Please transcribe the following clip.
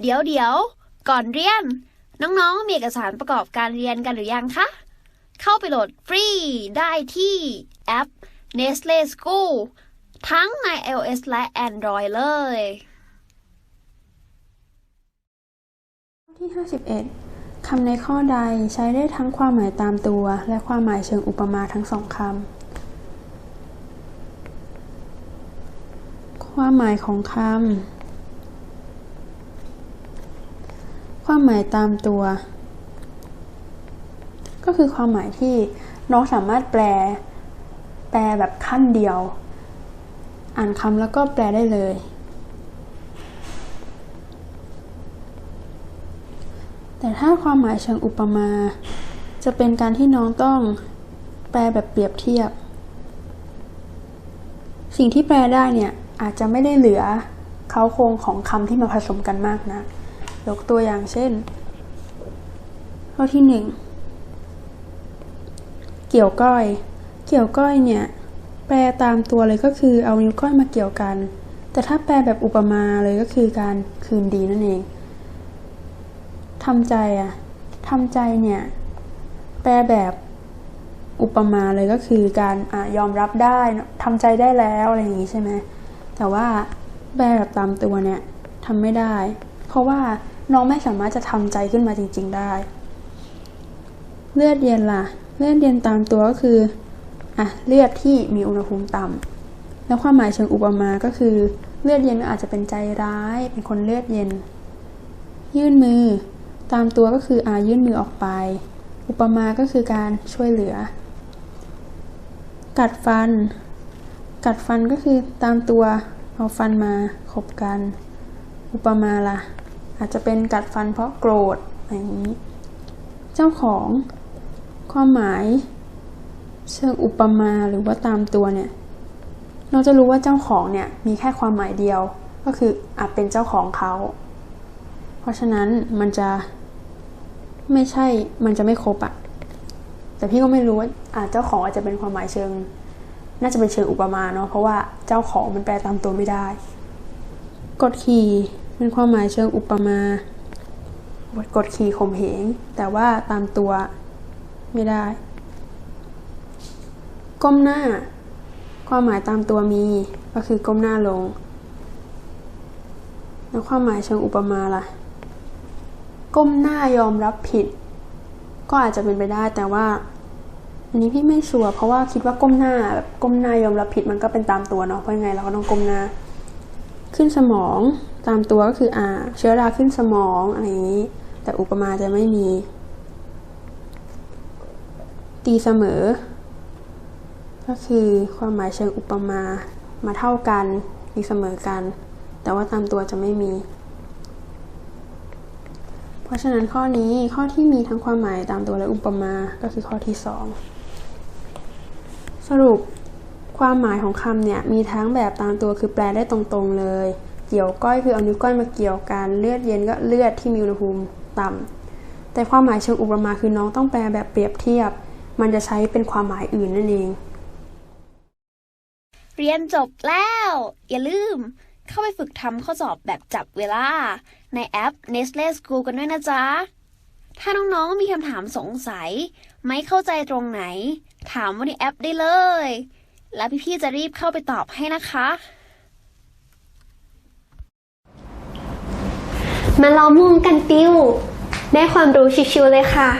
เดี๋ยวเดี๋ยวก่อนเรียน น้องๆ มีเอกสารประกอบการเรียนกันหรือยังคะ เข้าไปโหลดฟรีได้ที่แอป Nestle School ทั้งใน iOS และ Android เลย ที่ 51 คำในข้อใดใช้ได้ทั้งความหมายตามตัว และความหมายเชิงอุปมาทั้งสองคำ ความหมายของคำ ความหมายตามตัว ก็คือความหมายที่น้องสามารถแปล แปลแบบขั้นเดียว อ่านคำแล้วก็แปลได้เลย แต่ถ้าความหมายเชิงอุปมา จะเป็นการที่น้องต้องแปลแบบเปรียบเทียบ สิ่งที่แปลได้เนี่ยอาจจะไม่ได้เหลือเขาโครงของคำที่มาผสมกันมากนะ ยกตัวอย่างเช่น ข้อที่หนึ่งเกี่ยวก้อย เกี่ยวก้อยเนี่ย แปลตามตัวเลยก็คือเอานิ้วก้อยมาเกี่ยวกัน แต่ถ้าแปลแบบอุปมาเลยก็คือการคืนดีนั่นเองทำใจอะทำใจเนี่ย แปลแบบอุปมาเลยก็คือการอยอมรับได้ทำใจได้แล้วอะไรอย่างนี้ใช่ไหมแต่ว่าแปลแบบตามตัวเนี่ยทำไม่ได้ เพราะว่า น้องไม่สามารถจะทำใจขึ้นมาจริง ๆ ได้ เลือดเย็นล่ะ เลือดเย็นตามตัวก็คืออะเลือดที่มีอุณหภูมิต่ำแล้วความหมายเชิงอุปมาก็คือ เลือดเย็นก็อาจจะเป็นใจร้าย เป็นคนเลือดเย็น ยื่นมือ ตามตัวก็คืออายื่นมือออกไป อุปมาก็คือการช่วยเหลือ กัดฟัน กัดฟันก็คือตามตัวเอาฟันมาขบกัน อุปมาล่ะ อาจจะเป็นกัดฟันเพราะโกรธอะไรอย่างนี้ เจ้าของความหมาย เชิงอุปมาหรือว่าตามตัวเนี่ย เราจะรู้ว่าเจ้าของเนี่ยมีแค่ความหมายเดียว ก็คืออาจเป็นเจ้าของเขา เพราะฉะนั้นมันจะไม่ใช่ มันจะไม่ครบอะแต่พี่ก็ไม่รู้ว่าอาจเจ้าของอาจจะเป็นความหมายเชิง น่าจะเป็นเชิงอุปมาเนาะ เพราะว่าเจ้าของมันแปลตามตัวไม่ได้ กดขี่ เป็นความหมายเชิงอุปมากดขี่ข่มเหง แต่ว่าตามตัวไม่ได้ ก้มหน้า ความหมายตามตัวมีก็คือก้มหน้าลง แล้วความหมายเชิงอุปมาล่ะ ก้มหน้ายอมรับผิด ก็อาจจะเป็นไปได้แต่ว่าอันนี้พี่ไม่ชัวร์เพราะว่าคิดว่าก้มหน้าแบบก้มหน้ายอมรับผิดมันก็เป็นตามตัวเนาะเพราะยังไงเราก็ต้องก้มหน้า ขึ้นสมองตามตัวก็คืออ่าเชื้อราขึ้นสมองอะไรอย่างนี้ แต่อุปมาจะไม่มี ตีเสมอ ก็คือความหมายเชิงอุปมามาเท่ากันตีเสมอกัน แต่ว่าตามตัวจะไม่มี เพราะฉะนั้นข้อนี้ข้อที่มีทั้งความหมายตามตัวและอุปมาก็คือข้อที่สองสรุป ความหมายของคำเนี่ยมีทั้งแบบตามตัวคือแปลได้ตรงๆเลย เกี่ยวก้อยคือเอานิ้วก้อยมาเกี่ยวกันเลือดเย็นก็เลือดที่มีอุณหภูมิต่ำแต่ความหมายเชิงอุปมาคือน้องต้องแปลแบบเปรียบเทียบ มันจะใช้เป็นความหมายอื่นนั่นเอง เรียนจบแล้ว อย่าลืม เข้าไปฝึกทำข้อสอบแบบจับเวลา ในแอป Nestle School กันด้วยนะจ๊ะ ถ้าน้องๆมีคำถามสงสัย ไม่เข้าใจตรงไหน ถามว่าในแอปได้เลย แล้วพี่ๆจะรีบเข้าไปตอบให้นะคะ มาล้อมวงกันติว ได้ความรู้ชิวๆเลยค่ะ